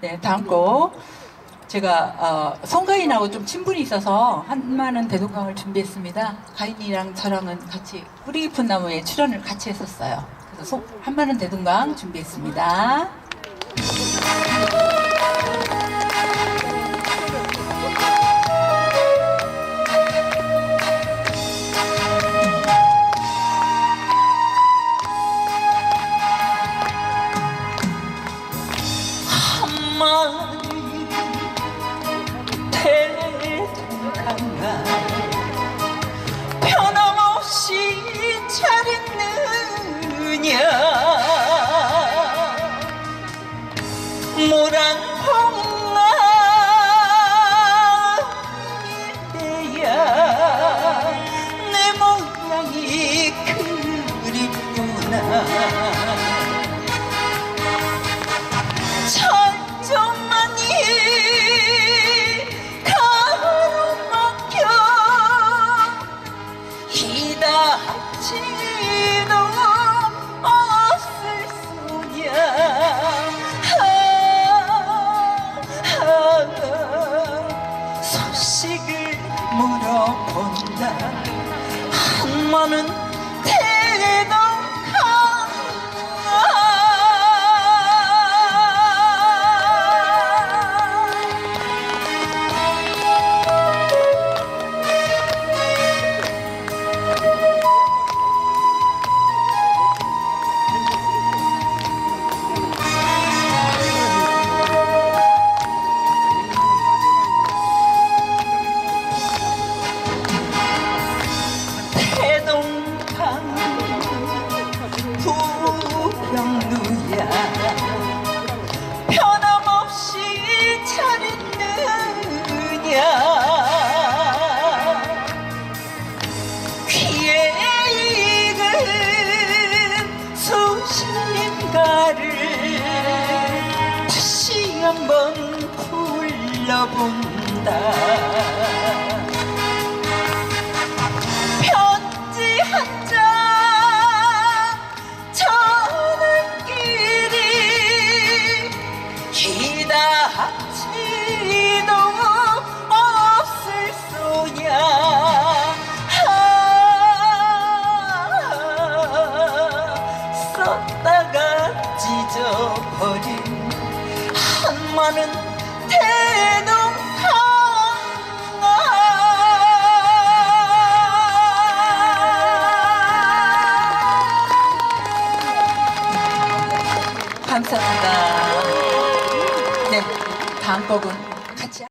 네, 다음 곡. 제가 어, 송가인하고 좀 친분이 있어서 한마는 대동강을 준비했습니다. 가인이랑 저랑은 같이 뿌리 깊은 나무에 출연을 같이 했었어요. 그래서 송, 한마는 대동강 준비했습니다. 한 물어본다. 한마는 수신님가를 다시 한번 불러본다 한마는 대동강 감사합니다. 네, 다음 곡은.